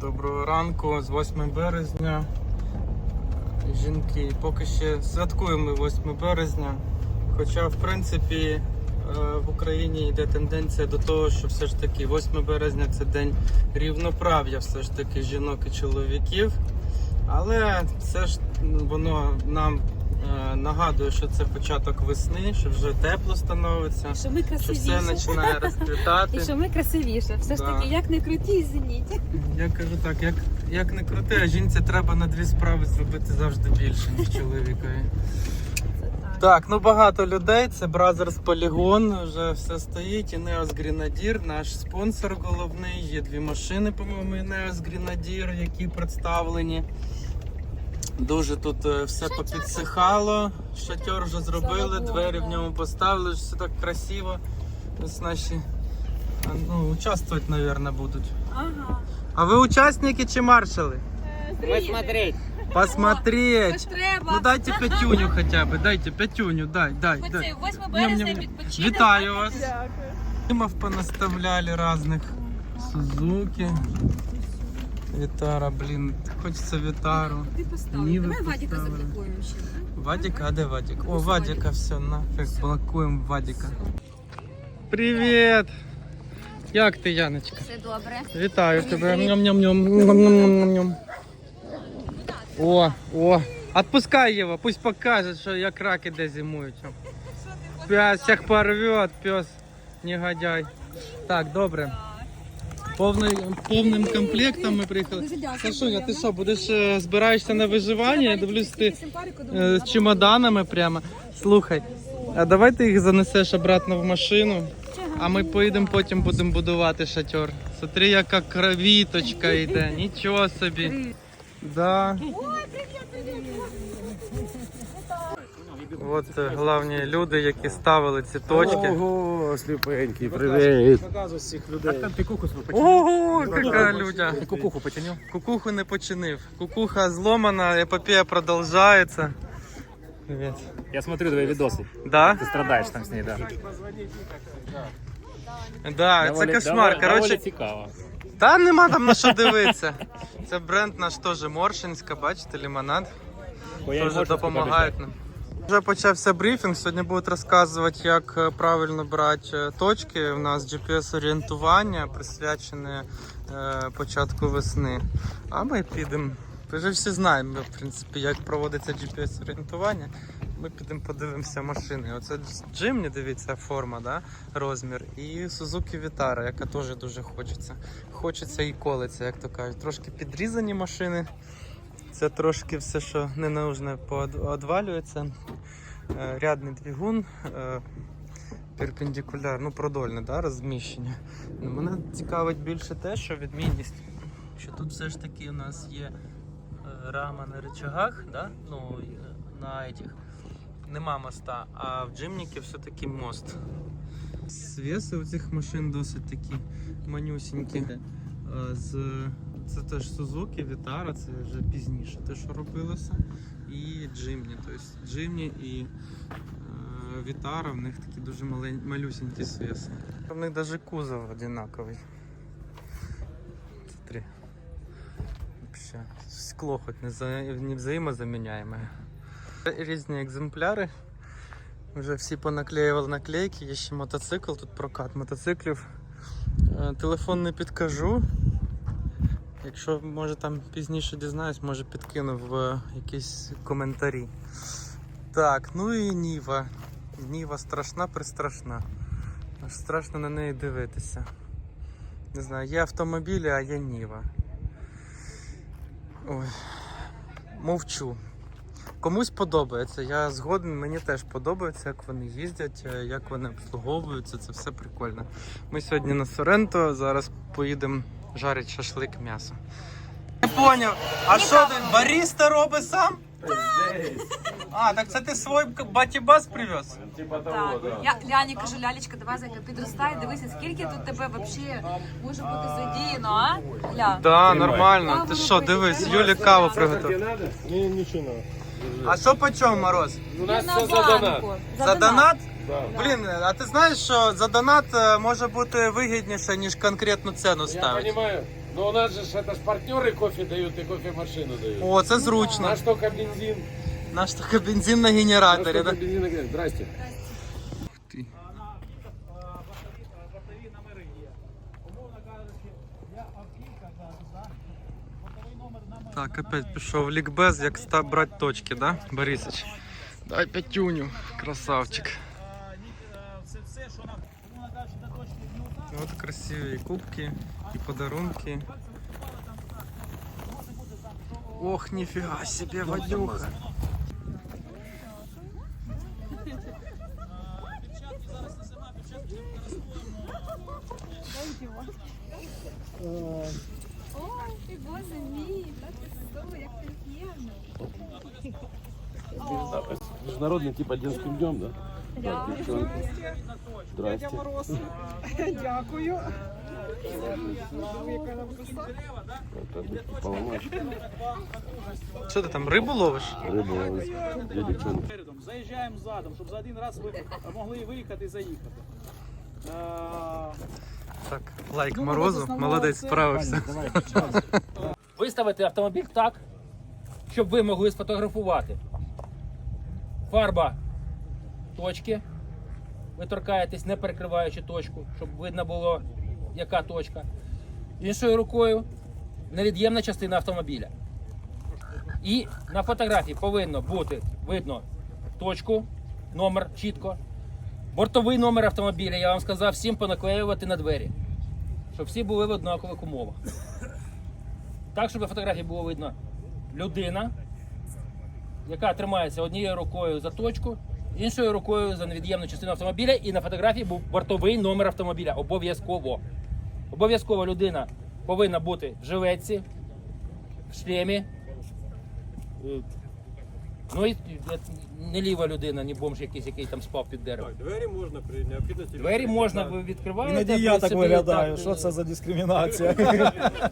Доброго ранку з 8 березня. Жінки, поки ще святкуємо 8 березня. Хоча, в принципі, е, в Україні йде тенденція до того, що все ж таки 8 березня це день рівноправ'я все ж таки жінок і чоловіків. Але все ж воно нам е, нагадує, що це початок весни, що вже тепло становиться, Що ми що все починає розквітати. І що ми красивіше. Все ж Да. таки, як не круті, зеніть. Я кажу так, як, як не крути, а жінці треба на дві справи зробити завжди більше, ніж чоловікові. Це так. Так, ну багато людей. Це Brothers Polygon, вже все стоїть. Ineos Grenadier, наш спонсор головний. Є дві машини, по-моєму, Ineos Grenadier, які представлені. Дуже тут е, все попідсихало. Шатер вже зробили, двері в ньому поставили, все так красиво. Ось наші а, ну, участвувати, мабуть, будуть. Ага. А ви учасники чи маршали? Посмотреть. Посмотреть. Треба. Ну дайте п'ятюню хоча б, дайте п'ятюню, дай, дай, дай. це 8 березня відпочинок. Вітаю вас. Димов понаставляли разных. Сузуки. Вітара, блін, хочеться Вітару. Ти поставив. Ніви Давай Вадіка поставили. заблокуємо ще. да? Вадика, а де Вадик? О, Ось Вадика, все, нафиг, блокуємо Вадика. Привіт! Як ти, Яночка? Все добре. Вітаю тебе. Ням-ням-ням. О, о. Отпускай його, пусть покаже, що як раки де зимують. Пес всіх порвет, пес, негодяй. Так, добре. Повний, повним комплектом ми приїхали. Дуже дякую. Сашуня, ти що, будеш е, збираєшся на виживання? Я дивлюсь, ти е, з чемоданами прямо. Слухай, а давай ти їх занесеш обратно в машину, а ми поїдемо потім будемо будувати шатер. Смотри, яка кровіточка йде, нічого собі. Да. От е, головні люди, які ставили ці точки. Ого, сліпенький, привіт. Ого, яка людя. Кукуху потянув? Кукуху не починив. Кукуха зломана, епопея продовжується. Привіт. Я смотрю твої відоси. Да? Ти страдаєш там з нею, да. Да, це кошмар. доволі- доволі цікаво. та нема там на що дивитися. Це бренд наш теж Моршинська, бачите, лимонад. Бо Теж допомагають нам. Вже почався брифінг. Сьогодні будуть розказувати, як е, правильно брати е, точки. У нас GPS-орієнтування присвячене е, початку весни. А ми підемо. Ви вже всі знаємо, в принципі, як проводиться GPS-орієнтування. Ми підемо подивимося машини. Оце Джимні, дивіться, форма, да? розмір. І Suzuki Vitara, яка теж дуже хочеться. Хочеться і колиться, як то кажуть. Трошки підрізані машини. Це трошки все, що не нужне, поодвалюється. Е, Рядний двигун, е, перпендикуляр, ну продольне да, розміщення. Ну, мене цікавить більше те, що відмінність, що тут все ж таки у нас є е, рама на рычагах, да? ну, на этих. Нема моста, а в джимніки все-таки мост. Свіси у цих машин досить такі манюсінькі. З, це теж Suzuki, Vitara, це вже пізніше те, що робилося. І Джимні. Тобто Джимні і е, Vitara, в них такі дуже малень, малюсінькі свіси. В них навіть кузов одинаковий. Смотри. Вообще, скло хоч не, за, не взаємозаміняєме. Різні екземпляри. Вже всі понаклеювали наклейки, є ще мотоцикл, тут прокат мотоциклів. Е, Телефон не підкажу. Якщо може там пізніше дізнаюсь, може підкину в е, якісь коментарі. Так, ну і Ніва. Ніва страшна, пристрашна. Аж страшно на неї дивитися. Не знаю, є автомобілі, а є Ніва. Ой. Мовчу. Комусь подобається, я згоден, мені теж подобається, як вони їздять, е, як вони обслуговуються, це все прикольно. Ми сьогодні на Соренто, зараз поїдемо жарити шашлик м'ясо. Не поняв, а що ти баріста робить сам? А, так це ти свій батібас привез? Так. Я Ляні кажу, Лялечка, давай зайка, підростай, дивися, скільки тут тебе взагалі може бути задіяно, а? Ля. Да, нормально. Ти що, дивись, Юлі каву приготував. Ні, нічого. А що по чому, Мороз? У нас все за донат. За донат? Да. Блін, а ти знаєш, що за донат е, може бути вигідніше, ніж конкретну ціну Я ставити? розумію, Но у нас же ж это ж партнеры кофе дают и кофемашину дают. О, це зручно. Наш только бензин. Наш тільки бензин на Наш генераторі, только бензин. и газ. Здрасте. Ти. Так, опять пішов лікбез, як ста брати точки, да, Борисич? Дай п'ятюню, красавчик. От красиві і кубки, і подарунки. Ох, ніфіга себе, Вадюха. Ой, боже мій, так красиво, як приємно. Международный типа детским днем, да? Девчонки. Здрасте. Дякую. Що ти там, рибу ловиш? Девчонки. Передом заїжджаємо задом, щоб за один раз ви могли виїхати і заїхати. Е, Так, лайк Ну, морозу, молодець, справився. Виставити автомобіль так, щоб ви могли сфотографувати. Фарба точки. Ви торкаєтесь, не перекриваючи точку, щоб видно було, яка точка. Іншою рукою невід'ємна частина автомобіля. І на фотографії повинно бути видно точку, номер чітко. Бортовий номер автомобіля, я вам сказав, всім понаклеювати на двері, щоб всі були в однакових умовах. Так, щоб на фотографії було видно людина, яка тримається однією рукою за точку, іншою рукою за невід'ємну частину автомобіля, і на фотографії був бортовий номер автомобіля. Обов'язково. Обов'язково людина повинна бути в жилетці, в шлемі. Ну і не ліва людина, не бомж якийсь, який там спав під деревом. Двері можна при необхідності. Двері можна ви відкриваєте. Іноді я так виглядаю. так, Що це за дискримінація?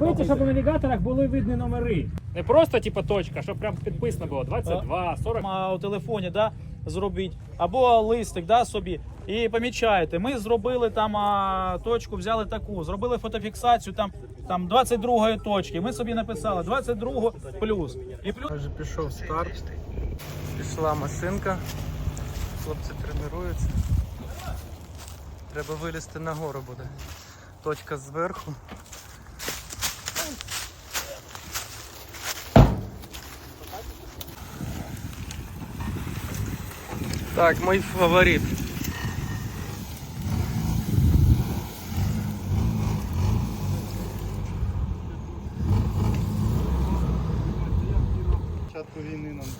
Вийти, щоб у навігаторах були видні номери. Не просто типу точка, щоб прям підписано було 22, 40. А у телефоні да, зробіть. Або листик да, собі. І помічаєте, ми зробили там а, точку, взяли таку, зробили фотофіксацію там, там 22 точки. Ми собі написали 22 плюс. І плюс Вже пішов старт. Пішла машинка. Хлопці тренуються. Треба вилізти на гору буде. Точка зверху. Так, мой фаворит.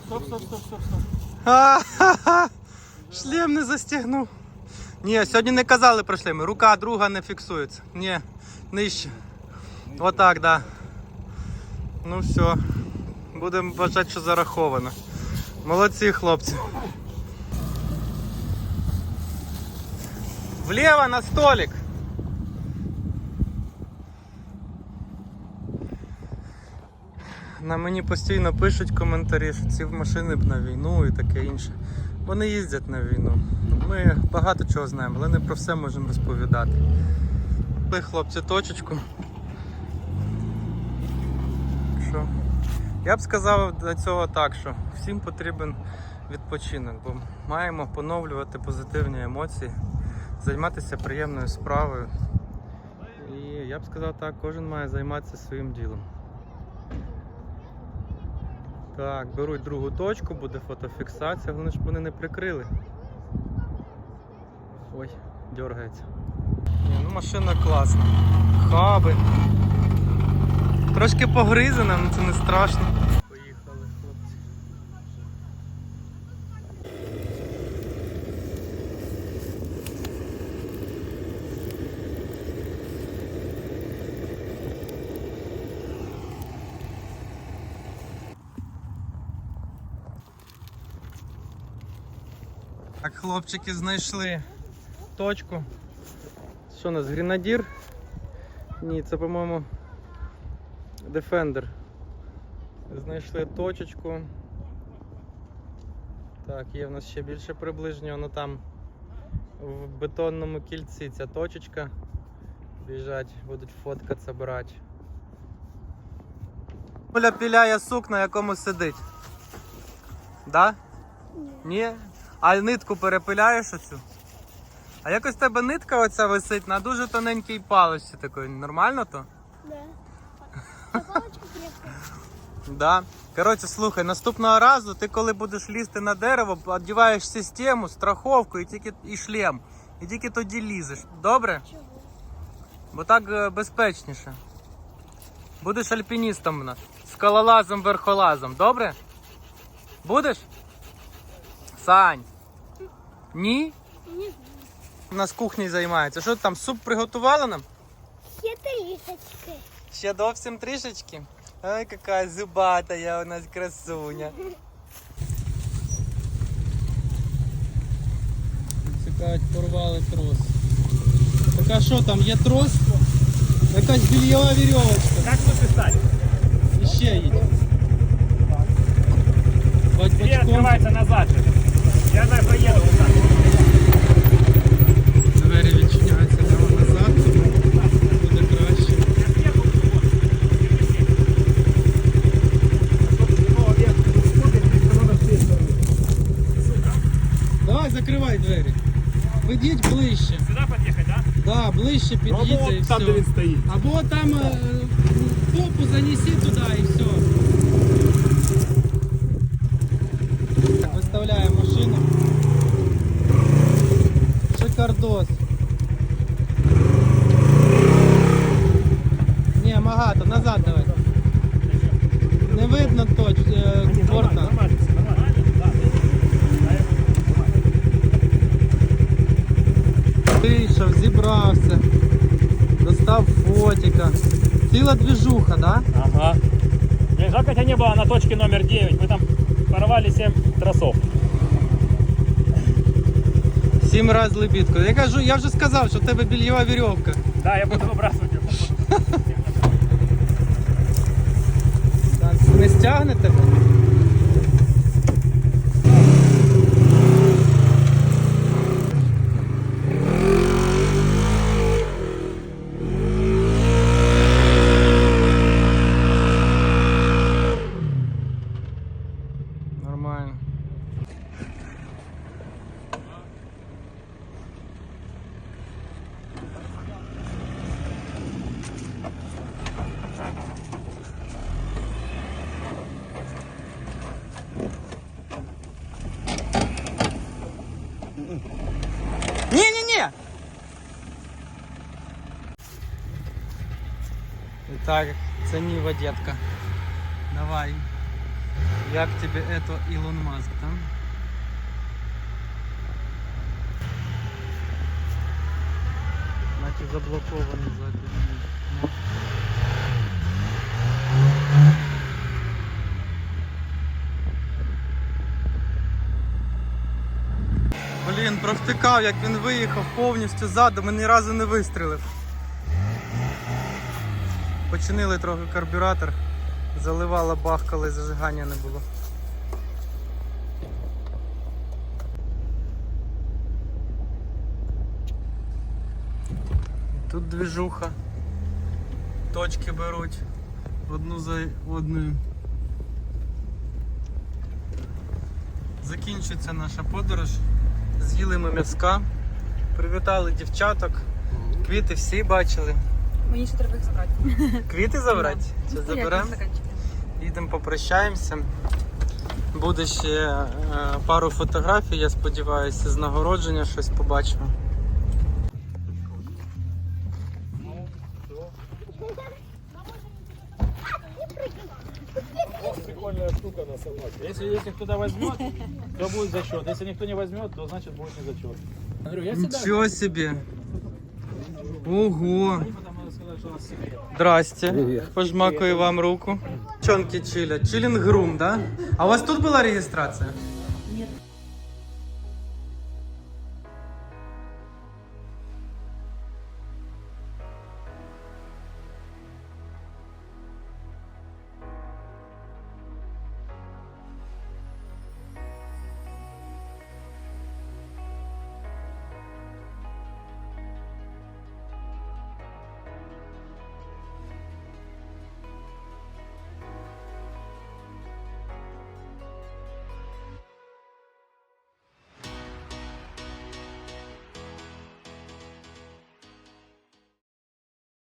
стоп, стоп, стоп, стоп, стоп. Ха-ха-ха! Шлем не застігнув. Ні, сьогодні не казали про шлеми. Рука друга не фіксується. Ні, нижче. Отак, да. Ну все. Будемо вважати, що зараховано. Молодці, хлопці. Вліво на столик. На мені постійно пишуть коментарі, що ці машини б на війну і таке інше. Вони їздять на війну. Ми багато чого знаємо, але не про все можемо розповідати. Ви, хлопці, точечку. Що? Я б сказав до цього так, що всім потрібен відпочинок, бо маємо поновлювати позитивні емоції, займатися приємною справою. І я б сказав так, кожен має займатися своїм ділом. Так, беруть другу точку, буде фотофіксація, головне, щоб вони не прикрили. Ой, дергається. Ну машина класна. Хаби. Трошки погризана, але це не страшно. Поїхали, хлопці. Так, хлопчики знайшли точку. Що у нас, гренадір? Ні, це, по-моєму, Defender. Знайшли точечку. Так, є в нас ще більше приближення, воно там в бетонному кільці ця точечка. Біжать, будуть фоткатися, брати. Оля піляє сук, на якому сидить. Да? Ні? А нитку перепиляєш оцю? А якось в тебе нитка оця висить на дуже тоненькій паличці такої. Нормально то? Да. Коротше, слухай, наступного разу ти коли будеш лізти на дерево, одіваєш систему, страховку і тільки і шлем. І тільки тоді лізеш. Добре? Бо так е, безпечніше. Будеш альпіністом у нас. Скалолазом, верхолазом, добре? Будеш? Сань. Ні? У нас кухнею займається. Що ти там суп приготувала нам? Ще трішечки. Ще зовсім трішечки. Ай, яка зубатая у нас красуня. Цікавить, порвали трос. Так а що там, є трос? Якась більйова вірьовочка. Как записать? І ще їдь. Бать Где бачком. открывается назад же? Я зараз поеду назад. Двері відчиняються прямо назад. Буде краще. Давай, закривай двері. Підіть ближче. Сюда подъехать, да? Да, ближче під'їдьте і все. стоит. Або там е, попу занеси туди і все. виставляємо машину. Шикардос. Ні, Магато, назад давай. Не видно точ, е, борта. Вийшов, зібрався, достав фотика. Ціла двіжуха, да? Ага. Блин, жалко тебя не было на точке номер 9. Мы там порвали 7 тросов. Сім раз лебідку. Я кажу, я вже сказав, що в тебе більєва вірьовка. Да, я буду вибрасувати. Так, не стягне тебе? Нормально. Не-не-не! Итак, ценива, детка. Давай. Як тебе это Илон Маск, там? Значит, заблокованный запись. Блін, провтикав, як він виїхав повністю задом і ні разу не вистрілив. Починили трохи карбюратор, заливала, бахкали, зажигання не було. Тут двіжуха. Точки беруть одну за одною. Закінчується наша подорож. З'їли ми м'яска, привітали дівчаток, квіти всі бачили. Мені ще треба їх забрати. Квіти забрати? Чи заберемо? Їдемо попрощаємося. Буде ще е, пару фотографій, я сподіваюся, з нагородження щось побачимо. Если, если кто-то возьмет, то будет зачет. Если никто не возьмет, то значит будет не зачет. Говорю, я всегда... Нічого собі. Ого. Потом надо сказать, что у нас секрет. Здрасте. Пожмакаю вам руку. Чонки чилят. Чилинг рум, да? А у вас тут была реєстрація?